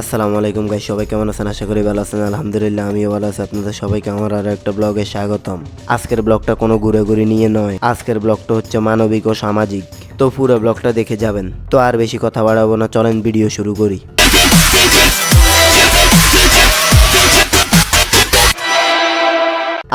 আসসালামু আলাইকুম গাই সবাই কেমন আছেন? আশা করি ভালো আছেন। আলহামদুলিল্লাহ, আমিও ভালো আছি। আপনাদের সবাইকে আমার আরও একটা ব্লগে স্বাগতম। আজকের ব্লগটা কোনো ঘুরে নিয়ে নয়। আজকের ব্লগটা হচ্ছে মানবিক ও সামাজিক। তো পুরো ব্লগটা দেখে যাবেন। তো আর বেশি কথা বাড়াবো না, চলেন ভিডিও শুরু করি।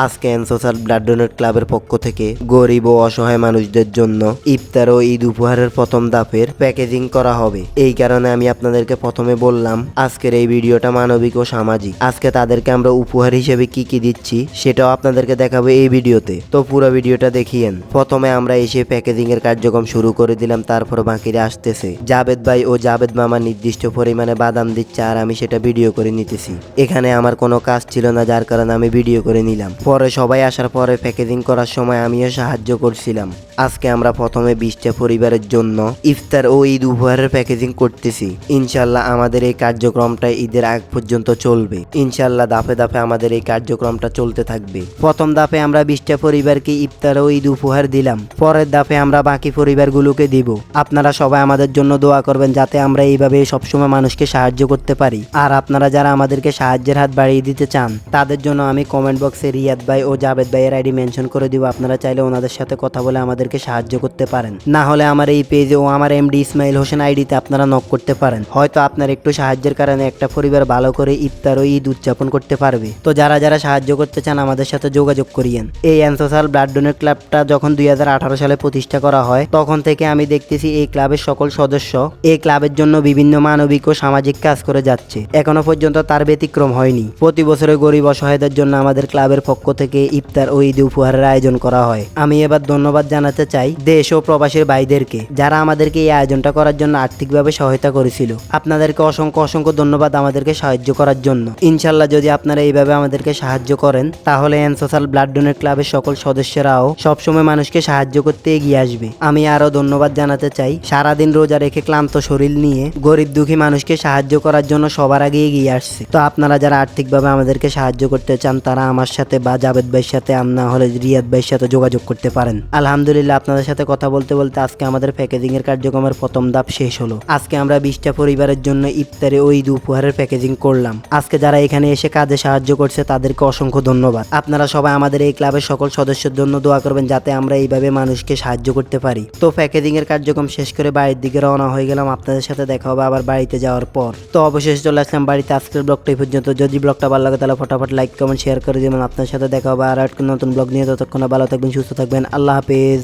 আজকে এনসোসাল ব্লাড ডোনেট ক্লাবের পক্ষ থেকে গরিব ও অসহায় মানুষদের জন্য ইফতার ও ঈদ উপহারের প্রথম দাপের প্যাকেজিং করা হবে। এই কারণে আমি আপনাদেরকে প্রথমে বললাম, আজকের এই ভিডিওটা মানবিক ও সামাজিক। আজকে তাদেরকে আমরা উপহার হিসেবে কি কি দিচ্ছি সেটাও আপনাদেরকে দেখাবো এই ভিডিওতে। তো পুরো ভিডিওটা দেখিয়েন। প্রথমে আমরা এসে প্যাকেজিং এর কার্যক্রম শুরু করে দিলাম, তারপর বাকিরা আসতেছে। জাবেদ ভাই ও জাবেদ মামা নির্দিষ্ট পরিমাণে বাদাম দিচ্ছে, আর আমি সেটা ভিডিও করে নিতেছি। এখানে আমার কোনো কাজ ছিল না, যার কারণে আমি ভিডিও করে নিলাম। পরে, সবাই আসার পরে প্যাকেজিং করার সময় আমিও সাহায্য করছিলাম। আজকে আমরা প্রথমে বিশটা পরিবারের জন্য ইফতার ও ঈদ উপহারের প্যাকেজিং করতেছি। ইনশাল্লাহ আমাদের এই কার্যক্রমটা ঈদের আগ পর্যন্ত চলবে। ইনশাল্লাহ দাপে দাপে আমাদের এই কার্যক্রমটা চলতে থাকবে। প্রথম দাপে আমরা বিশটা পরিবারকে ইফতার ও ঈদ উপহার দিলাম। পরের দাপে আমরা বাকি পরিবারগুলোকে দিব। আপনারা সবাই আমাদের জন্য দোয়া করবেন যাতে আমরা এইভাবে সবসময় মানুষকে সাহায্য করতে পারি। আর আপনারা যারা আমাদেরকে সাহায্যের হাত বাড়িয়ে দিতে চান, তাদের জন্য আমি কমেন্ট বক্সে রিয়াদ ভাই ও জাবেদ ভাইয়ের আইডি মেনশন করে দিব। আপনারা চাইলে ওনাদের সাথে কথা বলে আমাদেরকে সাহায্য করতে পারেন। না হলে আমার এই পেজে ও আমার এমডি ইসমাইল হোসেন আইডিতে আপনারা নক করতে পারেন। হয়তো আপনার একটু সাহায্যের কারণে একটা পরিবার ভালো করে ইফতার ও ঈদ উদযাপন করতে পারবে। তো যারা যারা সাহায্য করতে চান আমাদের সাথে যোগাযোগ করিয়েন। এই অ্যান্সোসাল ব্লাড ডোনেট ক্লাবটা যখন দুই হাজার আঠারো সালে প্রতিষ্ঠা করা হয়, তখন থেকে আমি দেখতেছি এই ক্লাবের সকল সদস্য এই ক্লাবের জন্য বিভিন্ন মানবিক ও সামাজিক কাজ করে যাচ্ছে। এখনও পর্যন্ত তার ব্যতিক্রম হয়নি। প্রতি বছরে গরিব অসহায়দের জন্য আমাদের ক্লাবের পক্ষ থেকে ইফতার ও ঈদ উপহারের আয়োজন করা হয়। আমি এবার ধন্যবাদ জানাতে চাই দেশ ও প্রবাসীর ভাইদেরকে, যারা আমাদেরকে এই আয়োজনটা করার জন্য আর্থিকভাবে সহায়তা করেছিল। আপনাদেরকে অসংখ্য অসংখ্য ধন্যবাদ আমাদেরকে সাহায্য করার জন্য। ইনশাল্লাহ যদি আপনারা এইভাবে আমাদেরকে সাহায্য করেন, তাহলে এনসোসাল ব্লাড ডোনেট ক্লাবের সকল সদস্যরাও সবসময় মানুষকে সাহায্য করতে এগিয়ে আসবে। আমি আরও ধন্যবাদ জানাতে চাই সারাদিন রোজা রেখে ক্লান্ত শরীর নিয়ে গরিব দুঃখী মানুষকে সাহায্য করার জন্য সবার আগে এগিয়ে আসছে। তো আপনারা যারা আর্থিকভাবে আমাদেরকে সাহায্য করতে চান, তারা আমার সাথে বা জাবেদ ভাইয়ের সাথে আর না হলে রিয়াদ ভাইয়ের সাথে যোগাযোগ করতে পারেন। আলহামদুলিল্লাহ, আপনাদের সাথে কথা বলতে বলতে আজকে আমাদের প্যাকেজিং এর কার্যক্রমের প্রথম ধাপ শেষ হলো। আজকে আমরা বিশটা পরিবারের জন্য ইফতারে ওই ঈদ উপহারের প্যাকেজিং করলাম। আজকে যারা এখানে এসে কাজে সাহায্য করছে, তাদেরকে অসংখ্য ধন্যবাদ। আপনারা সবাই আমাদের এই ক্লাবের সকল সদস্যের জন্য দোয়া করবেন যাতে আমরা এইভাবে মানুষকে সাহায্য করতে পারি। তো প্যাকেজিং এর কার্যক্রম শেষ করে বাড়ির দিকে রওনা হয়ে গেলাম। আপনাদের সাথে দেখা হবে আবার বাড়িতে যাওয়ার পর। তো অবশেষে চলে আসলাম বাড়িতে। আজকের ব্লগটা এই পর্যন্ত। যদি ব্লগটা ভালো লাগে তাহলে ফটাফট লাইক কমেন্ট শেয়ার করে দেবেন। আপনার সাথে দেখা হবে আর নতুন ব্লগ নিয়ে ততক্ষণ ভালো থাকবেন সুস্থ থাকবেন আল্লাহ হাফেজ।